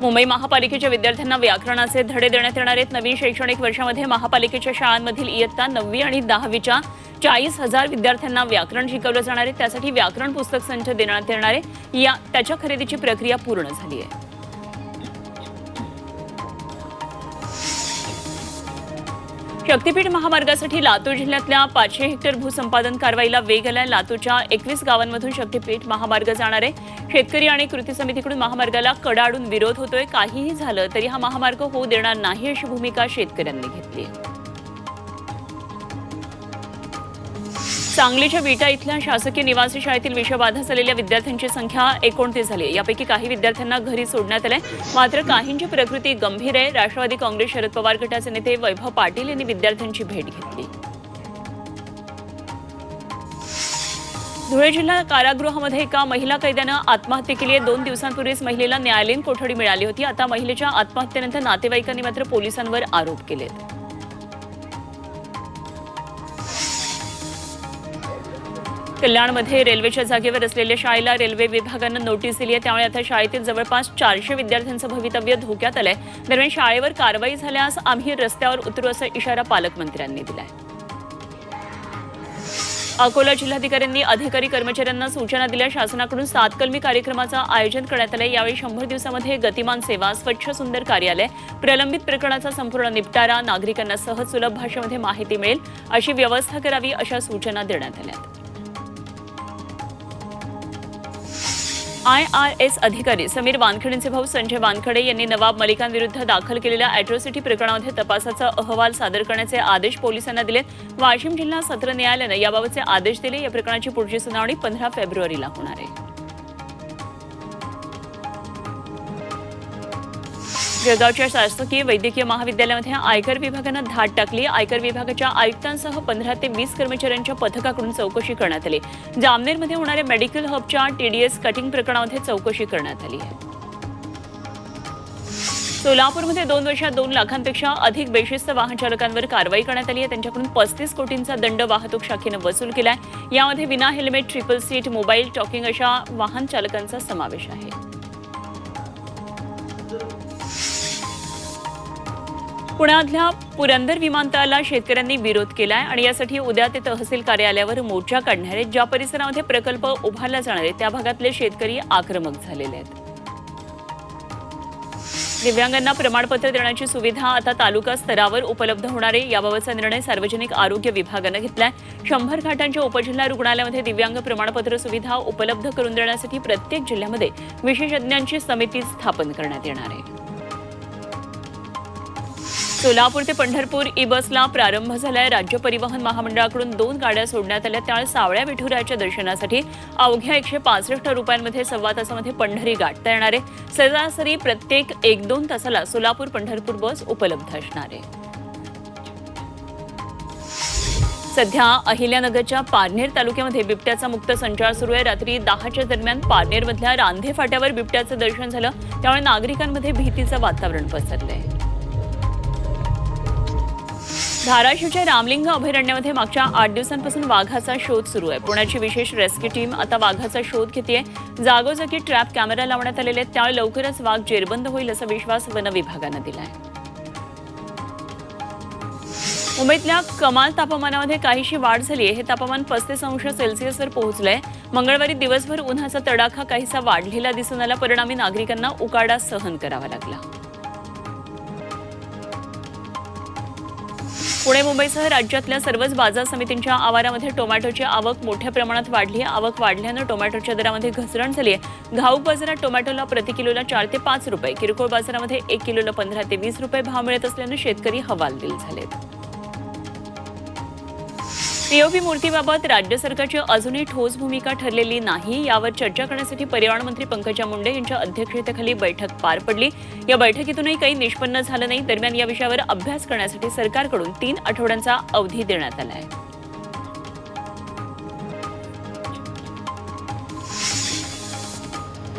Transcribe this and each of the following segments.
मुंबई महापालिकेच्या विद्यार्थ्यांना व्याकरणाचे धडे देण्यात येणार आहेत. नवीन शैक्षणिक वर्षामध्ये महापालिकेच्या शाळांमधील इयत्ता नववी आणि दहावीच्या चाळीस हजार विद्यार्थ्यांना व्याकरण शिकवलं जाणार आहे. त्यासाठी व्याकरण पुस्तक संच देण्यात येणार आहे. या त्याच्या खरेदीची प्रक्रिया पूर्ण झाली आहे. शक्तीपीठ महामार्गासाठी लातूर जिल्ह्यातल्या पाचशे हेक्टर भूसंपादन कारवाईला वेग आलाय. लातूरच्या एकवीस गावांमधून शक्तीपीठ महामार्ग जाणार आहे. शेतकरी आणि कृती समितीकडून महामार्गाला कडाडून विरोध होतोय. काहीही झालं तरी हा महामार्ग होऊ देणार नाही अशी भूमिका शेतकऱ्यांनी घेतली सांगलीच्या विटा इथल्या शासकीय निवासी शाळेतील विषबाधा झालेल्या विद्यार्थ्यांची संख्या एकोणतीस झाली आहे. यापैकी काही विद्यार्थ्यांना घरी सोडण्यात आलंय. मात्र काहींची प्रकृती गंभीर आहे. राष्ट्रवादी काँग्रेस शरद पवार गटाचे नेते वैभव पाटील यांनी विद्यार्थ्यांची भेट घेतली. धुळे जिल्हा कारागृहामध्ये एका महिला कैद्यानं आत्महत्या केली आहे. दोन दिवसांपूर्वीच महिलेला न्यायालयीन कोठडी मिळाली होती. आता महिलेच्या आत्महत्येनंतर नातेवाईकांनी मात्र पोलिसांवर आरोप केलेत. कल्याणमध्ये रेल्वेच्या जागेवर असलेल्या शाळेला रेल्वे विभागानं नोटीस दिली आहे. त्यामुळे आता शाळेतील जवळपास चारशे विद्यार्थ्यांचं भवितव्य धोक्यात आलंय. दरम्यान शाळेवर कारवाई झाल्यास आम्ही रस्त्यावर उतरू असा इशारा पालकमंत्र्यांनी दिलाय. अकोला जिल्हाधिकाऱ्यांनी अधिकारी कर्मचाऱ्यांना सूचना दिल्या. शासनाकडून सात कलमी कार्यक्रमाचं आयोजन करण्यात आलं यावेळी शंभर दिवसामध्ये गतिमान सेवा स्वच्छ सुंदर कार्यालय प्रलंबित प्रकरणाचा संपूर्ण निपटारा नागरिकांना सहज सुलभ भाषेमध्ये माहिती मिळेल अशी व्यवस्था करावी अशा सूचना देण्यात आल्या आय आर एस अधिकारी समीर वानखेडेंचे भाऊ संजय वानखडे यांनी नवाब मलिकांविरुद्ध दाखल केलेल्या अॅट्रॉसिटी प्रकरणामध्ये तपासाचा अहवाल सादर करण्याचे आदेश पोलिसांना दिले वाशिम जिल्हा सत्र न्यायालयानं याबाबतचे आदेश दिले. या प्रकरणाची पुढची सुनावणी पंधरा फेब्रुवारीला होणार आहे. जळगावच्या शासकीय वैद्यकीय महाविद्यालयामध्ये आयकर विभागानं धाड टाकली. आयकर विभागाच्या आयुक्तांसह पंधरा ते वीस कर्मचाऱ्यांच्या पथकाकडून चौकशी करण्यात आली. जामनेरमध्ये होणाऱ्या मेडिकल हबच्या टीडीएस कटिंग प्रकरणामध्ये चौकशी करण्यात आली आहे. सोलापूरमध्ये दोन वर्षात दोन लाखांपेक्षा अधिक बेशिस्त वाहन चालकांवर कारवाई करण्यात आली आहे. त्यांच्याकडून पस्तीस कोटींचा दंड वाहतूक शाखेनं वसूल केलाय. यामध्ये विना helmet triple seat mobile talking अशा वाहन चालकांचा समावेश आहे. पुण्यातल्या पुरंदर विमानतळाला शेतकऱ्यांनी विरोध केलाय आणि यासाठी उद्या ते तहसील कार्यालयावर मोर्चा काढणार आहेत. ज्या परिसरामध्ये प्रकल्प उभारला जाणार आहे त्या भागातले शेतकरी आक्रमक झालेले आहेत. दिव्यांगांना प्रमाणपत्र देण्याची सुविधा आता तालुका स्तरावर उपलब्ध होणार आहे. याबाबतचा निर्णय सार्वजनिक आरोग्य विभागानं घेतलाय. शंभर घाटांच्या उपजिल्हा रुग्णालयामध्ये दिव्यांग प्रमाणपत्र सुविधा उपलब्ध करून देण्यासाठी प्रत्येक जिल्ह्यामध्ये विशेषज्ञांची समिती स्थापन करण्यात येणार आहे. सोलापूर ते पंढरपूर ई बसला प्रारंभ झालाय. राज्य परिवहन महामंडळाकडून दोन गाड्या सोडण्यात आल्या. त्या सावळ्या विठुराच्या दर्शनासाठी अवघ्या एकशे पासष्ट रुपयांमध्ये सव्वा तासामध्ये पंढरी गाठता येणार आहे. सरासरी प्रत्येक एक दोन तासाला सोलापूर पंढरपूर बस उपलब्ध असणार आहे. सध्या अहिल्यानगरच्या पारनेर तालुक्यामध्ये बिबट्याचा मुक्त संचार सुरू आहे. रात्री दहाच्या दरम्यान पारनेरमधल्या रांधे फाट्यावर बिबट्याचं दर्शन झालं. त्यामुळे नागरिकांमध्ये भीतीचं वातावरण पसरलं आहे धाराशिवच्या रामलिंग अभयारण्यामध्ये मागच्या आठ दिवसांपासून वाघाचा शोध सुरू आहे. पुण्याची विशेष रेस्क्यू टीम आता वाघाचा शोध घेते जागोजागी ट्रॅप कॅमेरा लावण्यात आलेले आहेत. त्यावेळी लवकरच वाघ जेरबंद होईल असा विश्वास वन विभागानं दिलाय. मुंबईतल्या कमाल तापमानामध्ये काहीशी वाढ झाली आहे. हे तापमान पस्तीस अंश सेल्सिअसवर पोहोचलंय. मंगळवारी दिवसभर उन्हाचा तडाखा काहीसा वाढलेला दिसून आला. परिणामी नागरिकांना उकाडा सहन करावा लागला. पुणे मुंबईसह राज्यातल्या सर्वच बाजार समितींच्या आवारामध्ये टोमॅटोची आवक मोठ्या प्रमाणात वाढली. आहे आवक वाढल्यानं टोमॅटोच्या दरामध्ये घसरण झाली आहे घाऊक बाजारात टोमॅटोला प्रति किलोला चार ते पाच रुपये. किरकोळ बाजारामध्ये एक किलोला पंधरा ते वीस रुपये भाव मिळत असल्यानं शेतकरी हवालदिल झालेत. पीओपी मूर्तीबाबत राज्य सरकारची अजूनही ठोस भूमिका ठरलेली नाही. यावर चर्चा करण्यासाठी पर्यावरण मंत्री पंकजा मुंडे यांच्या अध्यक्षतेखाली बैठक पार पडली. या बैठकीतूनही काही निष्पन्न झालं नाही. दरम्यान या विषयावर अभ्यास करण्यासाठी सरकारकडून तीन आठवड्यांचा अवधी देण्यात आला आहे.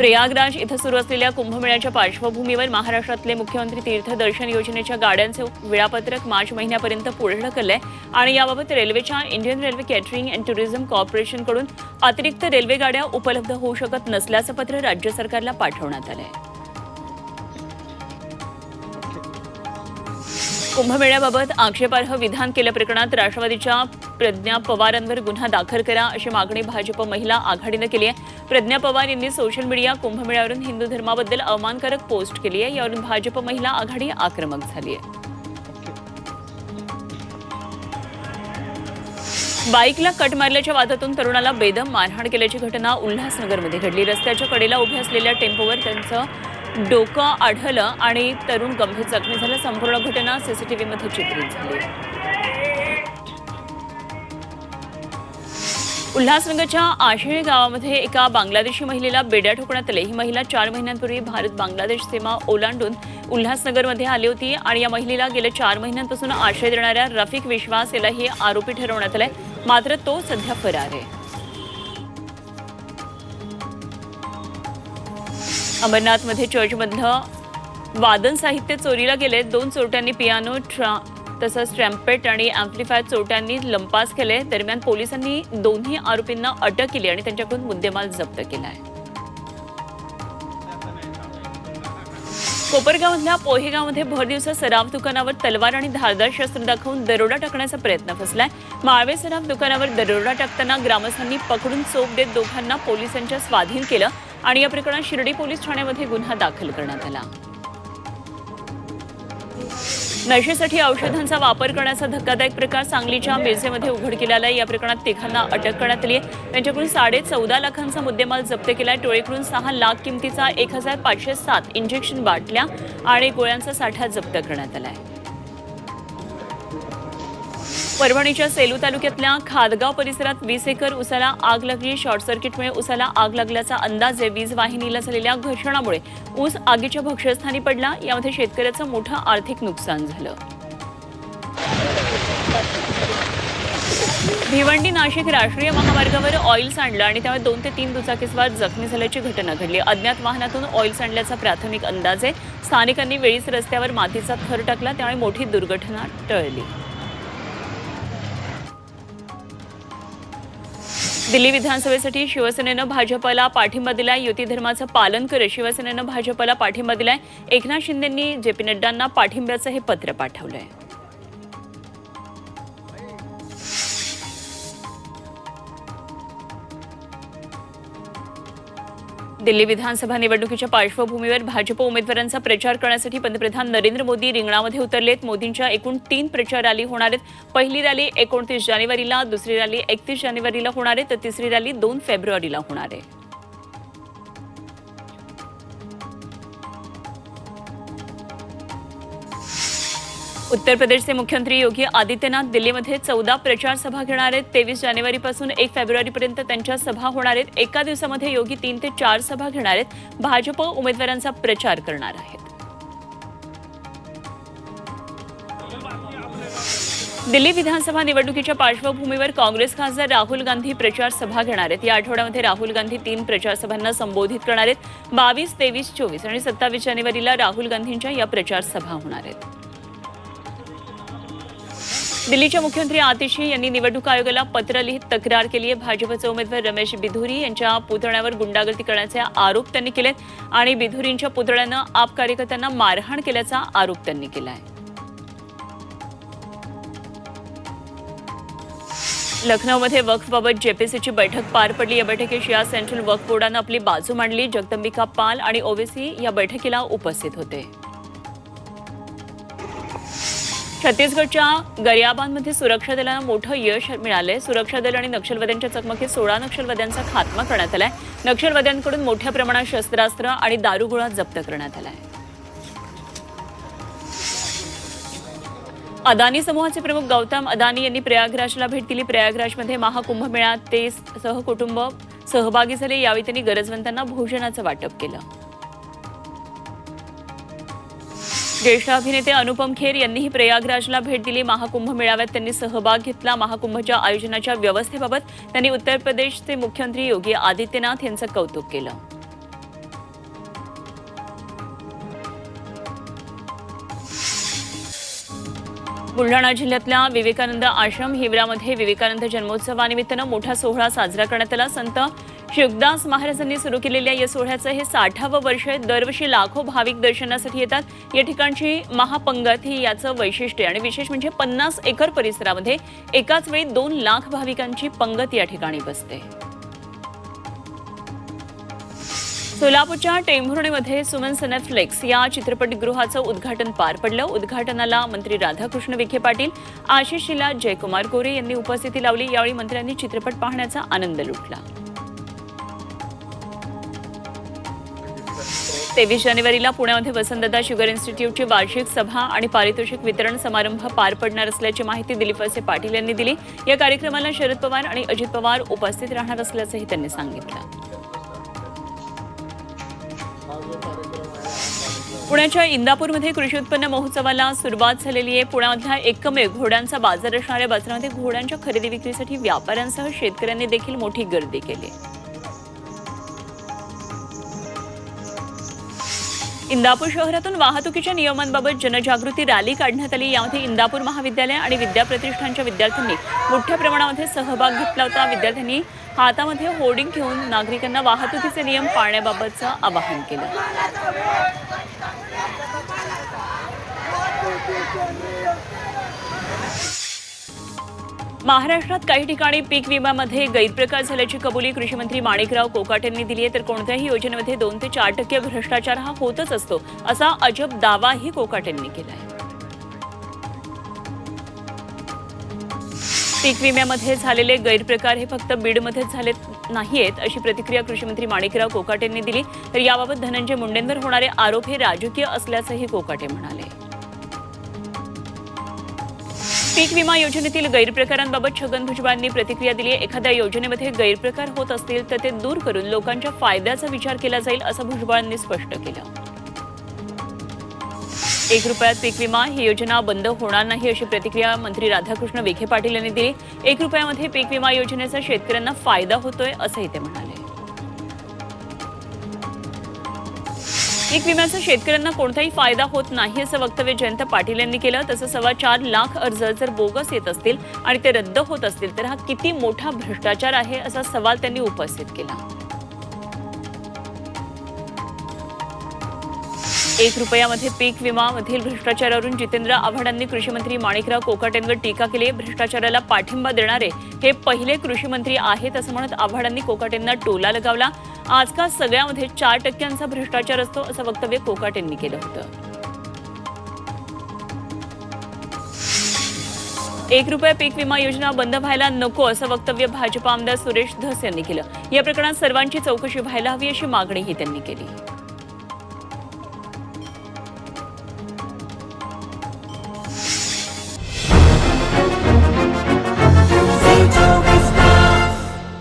प्रयागराज इथं सुरू असलेल्या कुंभमेळ्याच्या पार्श्वभूमीवर महाराष्ट्रातले मुख्यमंत्री तीर्थदर्शन योजनेच्या गाड्यांचे वेळापत्रक मार्च महिन्यापर्यंत पुढे ढकललंय. आणि याबाबत रेल्वेच्या Indian railway catering and tourism कॉर्पोरेशनकडून अतिरिक्त रेल्वे गाड्या उपलब्ध होऊ शकत नसल्याचं पत्र राज्य सरकारला पाठवण्यात आलं आहे कुंभमेळ्याबाबत आक्षेपार्ह विधान केल्या प्रकरणात राष्ट्रवादीच्या प्रज्ञा पवारांवर गुन्हा दाखल करा अशी मागणी भाजप महिला आघाडीनं केली आहे. प्रज्ञा पवार यांनी सोशल मीडिया कुंभमेळ्यावरून हिंदू धर्माबद्दल अवमानकारक पोस्ट केली आहे. यावरून भाजप महिला आघाडी आक्रमक झाली आहे. बाईकला कट मारल्याच्या वादातून तरुणाला बेदम मारहाण केल्याची घटना उल्हासनगरमध्ये घडली. रस्त्याच्या कडेला उभ्या असलेल्या टेम्पोवर त्यांचं डोकं आढळलं आणि तरुण गंभीर जखमी झालं. संपूर्ण घटना सीसीटीव्हीमध्ये चित्रित झाली. उल्हासनगरच्या आशिळे गावामध्ये एका बांगलादेशी महिलेला बेड्या ठोकण्यात आले. ही महिला चार महिन्यांपूर्वी भारत बांगलादेश सीमा ओलांडून उल्हासनगरमध्ये आली होती आणि या महिलेला गेल्या चार महिन्यांपासून आश्रय देणाऱ्या रफिक विश्वास यालाही आरोपी ठरवण्यात आलाय मात्र तो सध्या फरार आहे. अमरनाथमध्ये चर्चमधलं वादन साहित्य चोरीला गेले. दोन चोरट्यांनी पियानो ट्रा तसंच ट्रॅम्पेट आणि अँप्लिफायर चोरट्यांनी लंपास केले. दरम्यान पोलिसांनी दोन्ही आरोपींना अटक केली आणि त्यांच्याकडून मुद्देमाल जप्त केला आहे. कोपरगावमधल्या पोहेगावमध्ये भर दिवसा सराफ दुकानावर तलवार आणि धारदार शस्त्र दाखवून दरोडा टाकण्याचा प्रयत्न फसलाय. माळवे सराफ दुकानावर दरोडा टाकताना ग्रामस्थांनी पकडून चोप देत दोघांना पोलिसांच्या स्वाधीन केलं आणि या प्रकरणात शिर्डी पोलीस ठाण्यामध्ये गुन्हा दाखल करण्यात आला. नशेसाठी औषधांचा वापर करण्याचा धक्कादायक प्रकार सांगलीच्या मिरजेमध्ये उघडकीला आला या प्रकरणात तिघांना अटक करण्यात आली आहे. त्यांच्याकडून साडे चौदा लाखांचा मुद्देमाल जप्त केलाय. टोळीकडून सहा लाख किमतीचा एक हजार पाचशे सात इंजेक्शन बाटल्या आणि गोळ्यांचा साठा जप्त करण्यात आला आहे परभणीच्या सेलू तालुक्यातल्या खादगाव परिसरात वीस एकर उसाला आग लागली. शॉर्ट सर्किटमुळे उसाला आग लागल्याचा अंदाज आहे वीज वाहिनीला झालेल्या घर्षणामुळे ऊस आगीच्या भक्ष्यस्थानी पडला. यामध्ये शेतकऱ्याचं मोठं आर्थिक नुकसान झालं. भिवंडी नाशिक राष्ट्रीय महामार्गावर ऑइल सांडलं आणि त्यामुळे दोन ते तीन दुचाकीस्वार जखमी झाल्याची घटना घडली. अज्ञात वाहनातून ऑइल सांडल्याचा प्राथमिक अंदाज आहे स्थानिकांनी वेळीच रस्त्यावर मातीचा थर टाकला. त्यामुळे मोठी दुर्घटना टळली. दिल्ली विधानसभेसाठी शिवसेनेनं भाजपला पाठिंबा दिलाय. युती धर्माचं पालन करत शिवसेनेनं भाजपला पाठिंबा दिलाय. एकनाथ शिंदेंनी जे पी नड्डांना पाठिंब्याचं हे पत्र पाठवलंय. दिल्ली विधानसभा निवडणुकीच्या पार्श्वभूमीवर भाजप उमेदवारांचा प्रचार करण्यासाठी पंतप्रधान नरेंद्र मोदी रिंगणामध्ये उतरलेत. मोदींच्या एकूण तीन प्रचार रॅली होणार आहेत. पहिली रॅली एकोणतीस जानेवारीला दुसरी रॅली एकतीस जानेवारीला होणार आहे. तर तिसरी रॅली दोन फेब्रुवारीला होणार आहे. उत्तर प्रदेशचे मुख्यमंत्री योगी आदित्यनाथ दिल्लीमध्ये चौदा प्रचार सभा घेणार आहेत. तेवीस जानेवारीपासून एक फेब्रुवारीपर्यंत त्यांच्या सभा होणार आहेत. एका दिवसामध्ये योगी तीन ते चार सभा घेणार आहेत. भाजप उमेदवारांचा प्रचार करणार आहेत. दिल्ली विधानसभा निवडणुकीच्या पार्श्वभूमीवर काँग्रेस खासदार राहुल गांधी प्रचार सभा घेणार आहेत. या आठवड्यामध्ये राहुल गांधी तीन प्रचार सभांना संबोधित करणार आहेत. बावीस तेवीस चोवीस आणि सत्तावीस जानेवारीला राहुल गांधींच्या या प्रचार सभा होणार आहेत. दिल्लीच्या मुख्यमंत्री आतिशी यांनी निवडणूक आयोगाला पत्र लिहित तक्रार केली आहे. भाजपचे उमेदवार रमेश बिधुरी यांच्या पुतळ्यावर गुंडागर्दी करण्याचे आरोप त्यांनी केलेत आणि बिधुरींच्या पुतळ्यानं आप कार्यकर्त्यांना मारहाण केल्याचा आरोप त्यांनी केला आहे लखनौमध्ये वक्फबाबत जेपीसीची बैठक पार पडली. या बैठकीत शिया सेंट्रल वक्फ बोर्डानं आपली बाजू मांडली. जगदंबिका पाल आणि ओवेसी या बैठकीला उपस्थित होते. छत्तीसगडच्या गरियाबांमध्ये सुरक्षा दलाला मोठं यश मिळालंय. सुरक्षा दल आणि नक्षलवाद्यांच्या चकमकीत सोळा नक्षलवाद्यांचा खात्मा करण्यात आलाय. नक्षलवाद्यांकडून मोठ्या प्रमाणात शस्त्रास्त्र आणि दारुगोळा जप्त करण्यात आलाय. अदानी समूहाचे प्रमुख गौतम अदानी यांनी प्रयागराजला भेट दिली. प्रयागराजमध्ये महाकुंभमेळ्यात ते सहकुटुंब सहभागी झाले. यावेळी त्यांनी गरजवंतांना भोजनाचं वाटप केलं. ज्येष्ठ अभिनेते अनुपम खेर यांनीही प्रयागराजला भेट दिली. महाकुंभ मेळाव्यात त्यांनी सहभाग घेतला. महाकुंभच्या आयोजनाच्या व्यवस्थेबाबत त्यांनी उत्तर प्रदेशचे मुख्यमंत्री योगी आदित्यनाथ यांचं कौतुक केलं. बुलढाणा जिल्ह्यातल्या विवेकानंद आश्रम हिवरामध्ये विवेकानंद जन्मोत्सवानिमित्तानं मोठा सोहळा साजरा करण्यात आला. संत शिवदास महाराजांनी सुरू केलेल्या या सोहळ्याचं हे साठावं वर्ष आहे. दरवर्षी लाखो भाविक दर्शनासाठी येतात. या ठिकाणची महापंगत ही याचं वैशिष्ट्य आणि विशेष म्हणजे पन्नास एकर परिसरामध्ये एकाच वेळी दोन लाख भाविकांची पंगत या ठिकाणी बसते. सोलापूरच्या टेंभुर्णीमध्ये सुमन सनफ्लेक्स या चित्रपटगृहाचं उद्घाटन पार पडलं. उद्घाटनाला मंत्री राधाकृष्ण विखे पाटील आशिष शिला जयकुमार गोरे यांनी उपस्थिती लावली. यावेळी मंत्र्यांनी चित्रपट पाहण्याचा आनंद लुटला. तेवीस जानेवारीला पुण्यामध्ये वसंतदा शुगर इन्स्टिट्यूटची वार्षिक सभा आणि पारितोषिक वितरण समारंभ पार पडणार असल्याची माहिती दिलीप वसे पाटील यांनी दिली. या कार्यक्रमाला शरद पवार आणि अजित पवार उपस्थित राहणार असल्याचंही त्यांनी सांगितलं. पुण्याच्या इंदापूरमध्ये कृषी उत्पन्न महोत्सवाला सुरुवात झालेली आहे. पुण्यामधला एकमेव घोड्यांचा बाजार असणाऱ्या बाजारामध्ये घोड्यांच्या खरेदी विक्रीसाठी व्यापाऱ्यांसह शेतकऱ्यांनी देखील मोठी गर्दी केली. इंदापूर शहरातून वाहतुकीच्या नियमांबाबत जनजागृती रॅली काढण्यात आली. यामध्ये इंदापूर महाविद्यालय आणि विद्याप्रतिष्ठानच्या विद्यार्थ्यांनी मोठ्या प्रमाणामध्ये सहभाग घेतला होता. विद्यार्थ्यांनी हातामध्ये होर्डिंग घेऊन नागरिकांना वाहतुकीचे नियम पाळण्याबाबतचं आवाहन केलं. महाराष्ट्रात काही ठिकाणी पीक विम्यामध्ये गैरप्रकार झाल्याची कबुली कृषी मंत्री माणिकराव कोकाट यांनी दिली आहे. तर कोणत्याही योजनेमध्ये दोन ते चार टक्के भ्रष्टाचार हा होतच असतो असा अजब दावाही कोकाट यांनी केला आहे पीक विम्यामध्ये झालेले गैरप्रकार हे फक्त बीडमध्येच झाले नाहीयेत अशी प्रतिक्रिया कृषी मंत्री माणिकराव कोकाटे यांनी दिली. तर याबाबत धनंजय मुंडेंवर होणारे आरोप हे राजकीय असल्याचंही कोकाटे म्हणाले. पीक विमा योजनेतील गैरप्रकारांबाबत छगन भुजबळांनी प्रतिक्रिया दिली आहे. एखाद्या योजनेमध्ये गैरप्रकार होत असतील तर ते दूर करून लोकांच्या फायद्याचा विचार केला जाईल असं भुजबळांनी स्पष्ट केलं. एक रुपयात पीक विमा ही योजना बंद होणार नाही अशी प्रतिक्रिया मंत्री राधाकृष्ण विखे पाटील यांनी दिली. एक रुपयामध्ये पीक विमा योजनेचा शेतकऱ्यांना फायदा होतोय असंही ते म्हणाले. पीक विम्याचा शेतकऱ्यांना कोणताही फायदा होत नाही असं वक्तव्य जयंत पाटील यांनी केलं. तसं सव्वा चार लाख अर्ज जर बोगस येत असतील आणि ते रद्द होत असतील तर हा किती मोठा भ्रष्टाचार आहे असा सवाल त्यांनी उपस्थित केला. एक रुपयामध्ये पीक विमामधील भ्रष्टाचारावरून जितेंद्र आव्हाडांनी कृषीमंत्री माणिकराव कोकाटेंवर टीका केली. भ्रष्टाचाराला पाठिंबा देणारे हे पहिले कृषी मंत्री आहेत असं म्हणत आव्हाडांनी कोकाटेंना टोला लगावला. आजकाल सगळ्यामध्ये चार टक्क्यांचा भ्रष्टाचार असतो असं वक्तव्य कोकाटेंनी केलं होतं. एक रुपया पीक विमा योजना बंद व्हायला नको असं वक्तव्य भाजपा आमदार सुरेश धस यांनी केलं. या प्रकरणात सर्वांची चौकशी व्हायला हवी अशी मागणीही त्यांनी केली.